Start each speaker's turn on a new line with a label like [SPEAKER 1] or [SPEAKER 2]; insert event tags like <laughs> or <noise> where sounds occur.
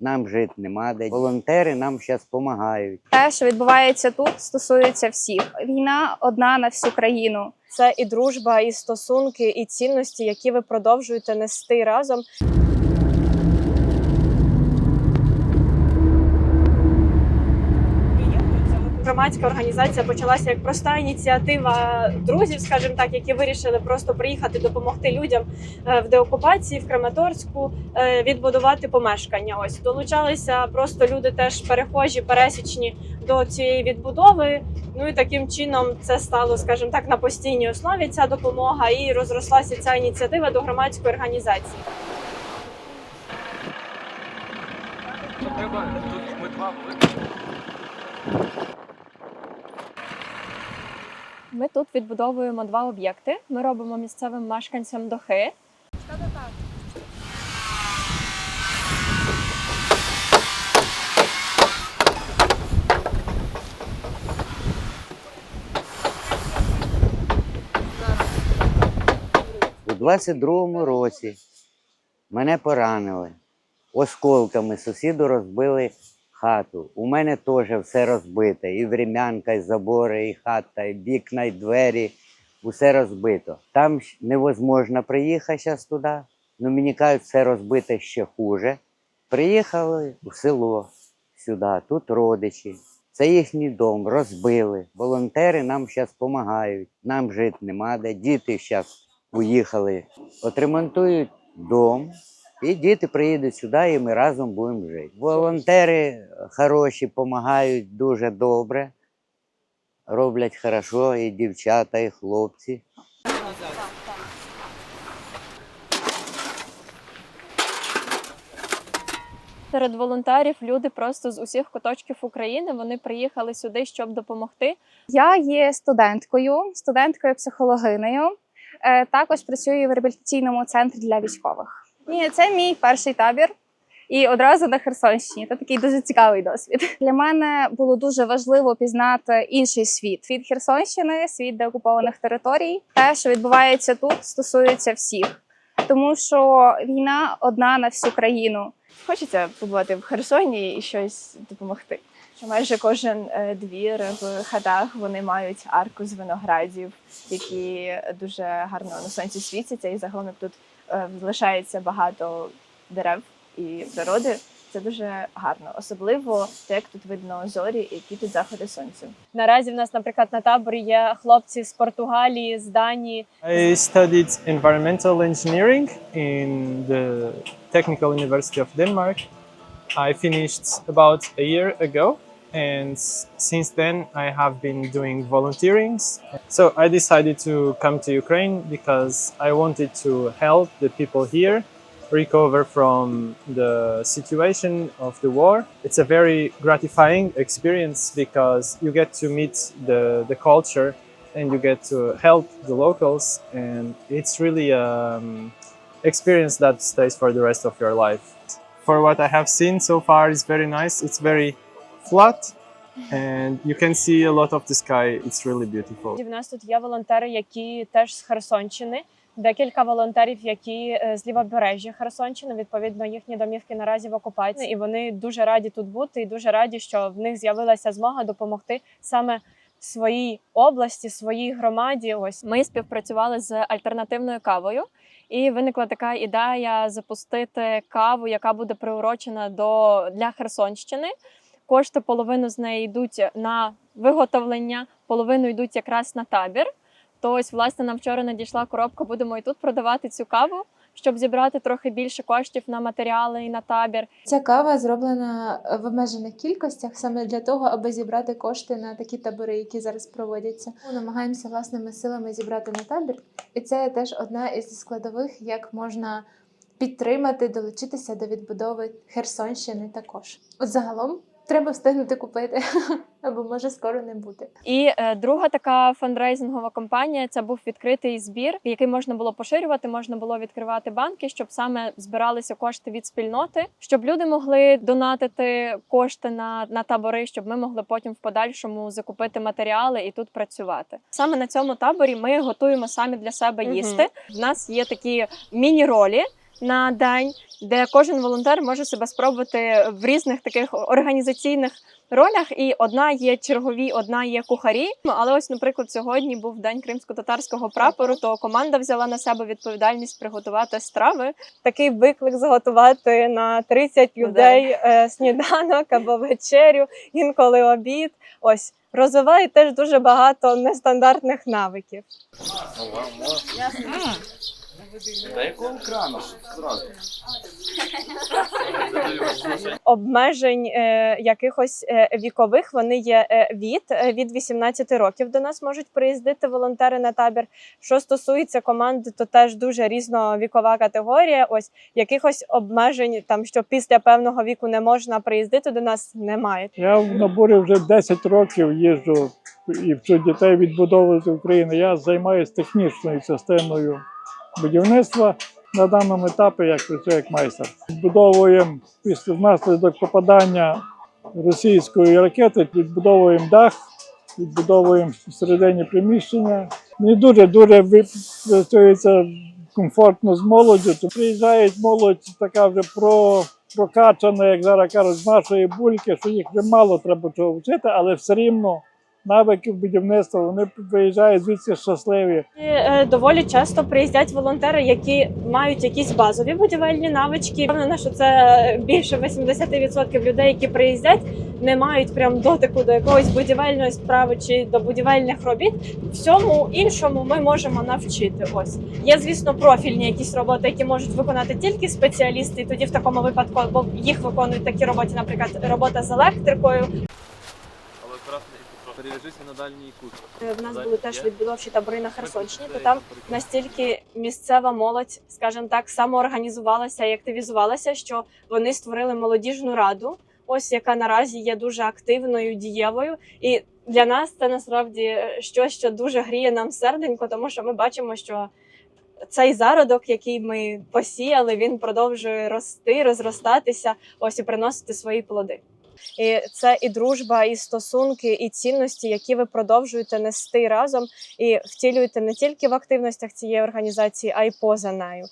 [SPEAKER 1] нам жити нема де. Волонтери нам зараз допомагають.
[SPEAKER 2] Те, що відбувається тут, стосується всіх. Війна одна на всю країну.
[SPEAKER 3] Це і дружба, і стосунки, і цінності, які ви продовжуєте нести разом. Громадська організація почалася як проста ініціатива друзів, скажімо так, які вирішили просто приїхати допомогти людям е, в деокупації в Краматорську е, відбудувати помешкання. Ось долучалися просто люди, теж перехожі, пересічні до цієї відбудови. Ну і таким чином це стало, скажімо так, на постійній основі ця допомога і розрослася ця ініціатива до громадської організації.
[SPEAKER 4] Треба тут ми два
[SPEAKER 3] Ми тут відбудовуємо два об'єкти. Ми робимо місцевим мешканцям дохи.
[SPEAKER 1] У 22-му році мене поранили осколками. Сусіду розбили хату. У мене теж все розбите. І врем'янка, і забори, і хата, і вікна, і двері. Усе розбито. Там невозможно приїхати зараз туди. Ну мені кажуть, все розбите ще хуже. Приїхали в село сюди, тут родичі. Це їхній дом, розбили. Волонтери нам зараз допомагають. Нам жити нема де. Діти зараз уїхали, отремонтують дом, і діти приїдуть сюди, і ми разом будемо жити. Волонтери хороші, допомагають дуже добре, роблять хорошо і дівчата, і хлопці.
[SPEAKER 3] Серед волонтерів люди просто з усіх куточків України вони приїхали сюди, щоб допомогти.
[SPEAKER 2] Я є студенткою, студенткою психологинею. Е, Також працюю в реабілітаційному центрі для військових. І це мій перший табір. І одразу на Херсонщині. Це такий дуже цікавий досвід. Для мене було дуже важливо пізнати інший світ: світ Херсонщини, світ деокупованих територій. Те, що відбувається тут, стосується всіх, тому що війна одна на всю країну.
[SPEAKER 3] Хочеться побувати в Херсоні і щось допомогти. Майже кожен е, двір в хатах вони мають арку з виноградів, які дуже гарно на сонці світяться, і загалом тут лишається багато дерев і природи. Це дуже гарно, особливо те, як тут видно зорі, які тут заходи сонця. Наразі в нас, наприклад, на таборі є хлопці з Португалії, з Данії,
[SPEAKER 5] I studied environmental engineering in the Technical University of Denmark. I finished about a year ago, and since then I have been doing volunteerings. So I decided to come to Ukraine because I wanted to help the people here recover from the situation of the war. It's a very gratifying experience because you get to meet the, the culture and you get to help the locals and it's really um experience that stays for the rest of your life for what i have seen so far is very nice it's very flat and you can see a lot of the sky it's really beautiful
[SPEAKER 3] В нас тут є волонтери, які теж з Херсонщини. Декілька волонтерів, які е, з лівобережжя Херсонщини, відповідно, їхні домівки наразі в окупації, і вони дуже раді тут бути, і дуже раді, що в них з'явилася змога допомогти саме своїй області, своїй громаді. Ось ми співпрацювали з альтернативною кавою, і виникла така ідея запустити каву, яка буде приурочена до для Херсонщини. Кошти половину з неї йдуть на виготовлення, половину йдуть якраз на табір. То ось, власне, нам вчора надійшла коробка. Будемо і тут продавати цю каву, щоб зібрати трохи більше коштів на матеріали і на табір.
[SPEAKER 6] Ця кава зроблена в обмежених кількостях саме для того, аби зібрати кошти на такі табори, які зараз проводяться. Ми намагаємося власними силами зібрати на табір, і це теж одна із складових, як можна підтримати, долучитися до відбудови Херсонщини також. От загалом треба встигнути купити, <laughs> або може скоро не бути.
[SPEAKER 3] І е, друга така фандрейзингова кампанія це був відкритий збір, який можна було поширювати, можна було відкривати банки, щоб саме збиралися кошти від спільноти, щоб люди могли донатити кошти на, на табори, щоб ми могли потім в подальшому закупити матеріали і тут працювати. Саме на цьому таборі ми готуємо самі для себе їсти. В нас є такі міні-ролі. На день, де кожен волонтер може себе спробувати в різних таких організаційних ролях. І одна є чергові, одна є кухарі. Ну, Але ось, наприклад, сьогодні був день кримсько-татарського прапору, то команда взяла на себе відповідальність приготувати страви. Такий виклик зготувати на 30 людей е, сніданок або вечерю, інколи обід. Ось розвиває теж дуже багато нестандартних навиків. Обмежень е, якихось е, вікових вони є е, від, е, від 18 років до нас можуть приїздити волонтери на табір. Що стосується команди, то теж дуже різновікова категорія. Ось якихось обмежень, там що після певного віку не можна приїздити до нас, немає.
[SPEAKER 4] Я в наборі вже 10 років їжджу і вчу дітей відбудовувати Україну. Я займаюся технічною частиною будівництва. На даному етапі я працюю як майстер. Відбудовуємо після внаслідок попадання російської ракети, відбудовуємо дах, відбудовуємо всередині приміщення. Мені дуже дуже працюється комфортно з молоддю. То приїжджають молодь така вже про прокачана, як зараз кажуть, з нашої бульки, що їх вже мало треба чого вчити, але все рівно навиків будівництва вони виїжджають звідси щасливі.
[SPEAKER 3] І, е, Доволі часто приїздять волонтери, які мають якісь базові будівельні навички. Впевнена, що це більше 80% людей, які приїздять, не мають прям дотику до якоїсь будівельної справи чи до будівельних робіт. Всьому іншому ми можемо навчити. Ось є, звісно, профільні якісь роботи, які можуть виконати тільки спеціалісти. І тоді в такому випадку бо їх виконують такі роботи, наприклад, робота з електрикою.
[SPEAKER 7] Перев'яжися на дальній кут.
[SPEAKER 3] Е, В нас були теж відбудовчі табори на Херсонщині, то там настільки місцева молодь, скажімо так, самоорганізувалася і активізувалася, що вони створили молодіжну раду, ось яка наразі є дуже активною, дієвою. І для нас це насправді щось, що дуже гріє нам серденько, тому що ми бачимо, що цей зародок, який ми посіяли, він продовжує рости, розростатися, ось і приносити свої плоди. І це і дружба, і стосунки, і цінності, які ви продовжуєте нести разом і втілюєте не тільки в активностях цієї організації, а й поза нею.